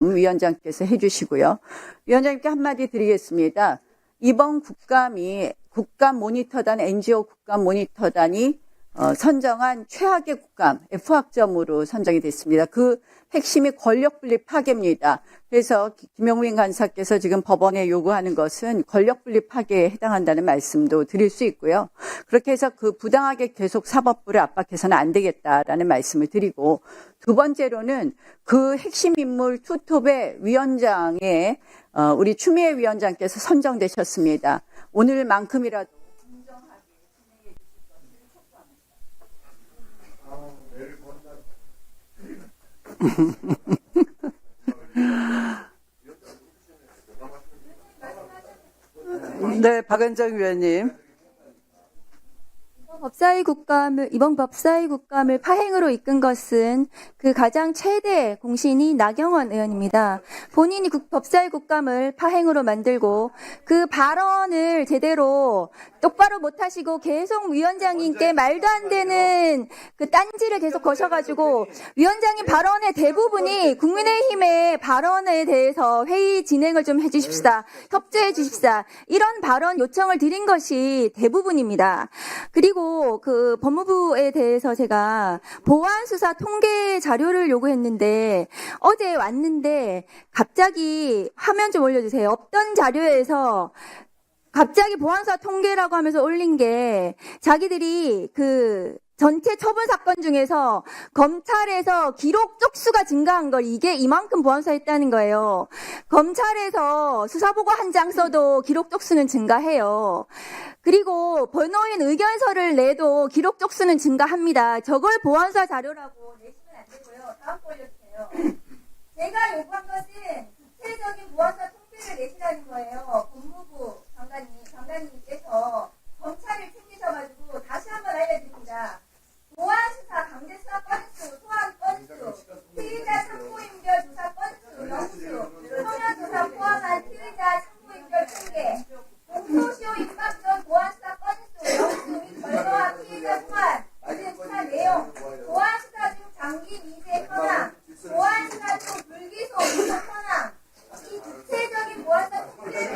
위원장께서 해주시고요. 위원장님께 한마디 드리겠습니다. 이번 국감이 국감 모니터단 NGO 국감 모니터단이 어, 선정한 최악의 국감 F학점으로 선정이 됐습니다. 그 핵심이 권력분립 파괴입니다. 그래서 김용민 간사께서 지금 법원에 요구하는 것은 권력분립 파괴에 해당한다는 말씀도 드릴 수 있고요. 그렇게 해서 그 부당하게 계속 사법부를 압박해서는 안 되겠다라는 말씀을 드리고 두 번째로는 그 핵심 인물 투톱의 위원장에 어, 우리 추미애 위원장께서 선정되셨습니다. 오늘만큼이라도 네, 박은정 위원님. 법사위 국감을 이번 법사위 국감을 파행으로 이끈 것은 그 가장 최대 공신이 나경원 의원입니다. 본인이 국- 법사위 국감을 파행으로 만들고 그 발언을 제대로 똑바로 못 하시고 계속 위원장님께 말도 안 되는 그 딴지를 계속 거셔가지고 위원장님 발언의 대부분이 국민의힘의 발언에 대해서 회의 진행을 좀 해주십시다. 협조해 주십시다. 이런 발언 요청을 드린 것이 대부분입니다. 그리고 그 법무부에 대해서 제가 보안 수사 통계 자료를 요구했는데 어제 왔는데 갑자기 화면 좀 올려주세요. 없던 자료에서 갑자기 보안사 통계라고 하면서 올린 게 자기들이 그 전체 처분 사건 중에서 검찰에서 기록 쪽수가 증가한 걸 이게 이만큼 보안사 했다는 거예요. 검찰에서 수사보고 한 장 써도 기록 쪽수는 증가해요. 그리고 변호인 의견서를 내도 기록 쪽수는 증가합니다. 저걸 보안사 자료라고 내시면 안 되고요. 다음 거 올려주세요. 제가 요구한 것은 구체적인 보안사 통계를 내시라는 거예요.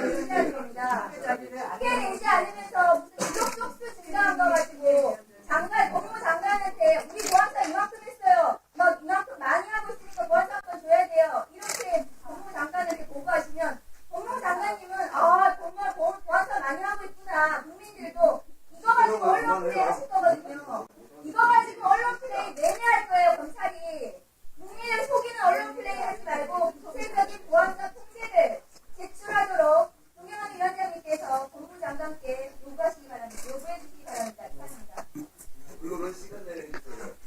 의지가 됩니다. 자기를 안내 verin.